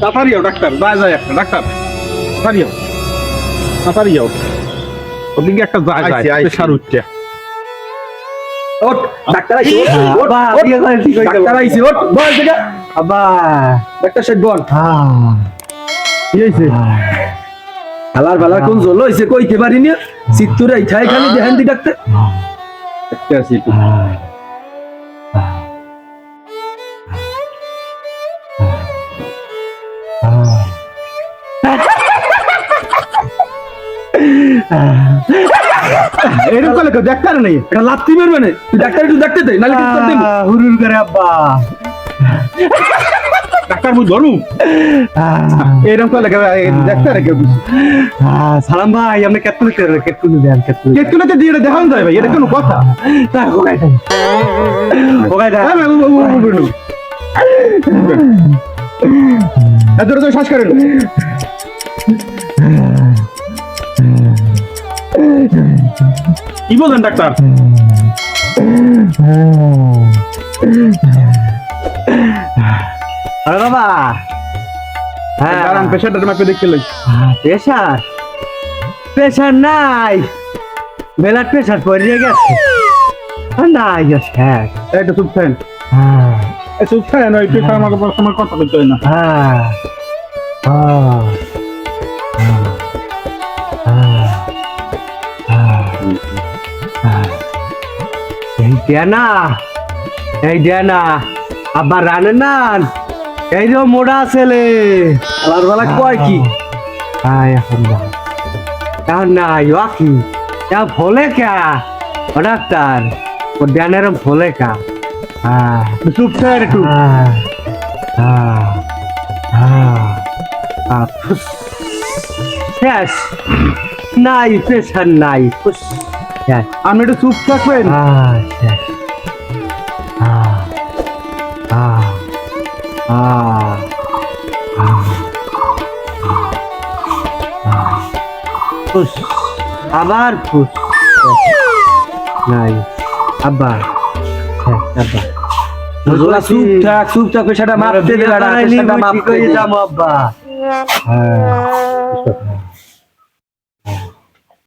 তাড়াতাড়ি যাও ডাক্তার যায় যায় একটা ডাক্তার। তাড়াতাড়ি যাও তাড়াতাড়ি যাও ওদিকে একটা যায় যায়। প্রেশার উঠছে। ডাক্তার আইছে হয়ে। ডাক্তার আইছে ওঠ। বল থেকে আব্বা। ডাক্তার সাহেব বল। হ্যাঁ। কি হইছে হালার বালার কোন জল হইছে কইতে পারিনি। এই ঠাই খালি দেখেন দি ডাক্তার। এরকম করলে কেউ ডাক্তার নেই এটা লাত্তি মারবে না তুই ডাক্তার একটু দেখতে দে নালে কিন্তু করতে হুরুর করে আব্বা ডাক্তার মুই ধরু এরকম করলে কেউ ডাক্তার কেউ হ্যাঁ, সালাম ভাই আপনি কেতকুলি করে কেতকুলি দেন কেতকুলি কেতকুলাতে দিয়ে এটা দেখান যায় ভাই এটা কোনো কথা তা হোগাই দেন হোগাই দেন হ্যাঁ, এত জোরে শ্বাস করেন কি বলেন ডাক্তার? আরে বাবা। হ্যাঁ কারণ পেশাটা মাপে দেখতে লই। প্রেশার প্রেশার নাই। বেলার প্রেশার পড়ে গেছে। নাই হ্যাঁ এটা চুপ থাকেন। হ্যাঁ। চুপ থাকেন ওই পেশার আমাকে সময় কথা বলতে হয় না। হ্যাঁ। হ্যাঁ। না এই না আবার রানে না এই যে মোড়া ছেলে হালার বালা কয় কি? হ্যাঁ এখন না এখন না ইয়া কি? যা ভোলে কা? ও ডাক্তার ও ধ্যানের ভোলে কা? হ্যাঁ চুপ থাকেন একটু। হ্যাঁ হ্যাঁ হ্যাঁ। শেষ। নাই প্রেশার নাই শেষ আপনি একটু চুপ থাকবেন। ফুস আবার ফুস নাই আবার। শেষ আবার। তোরা চুপ থাক চুপ থাক পেশাটা মাপতে দে পেশাটা মাপতে দে আব্বা? হ্যাঁ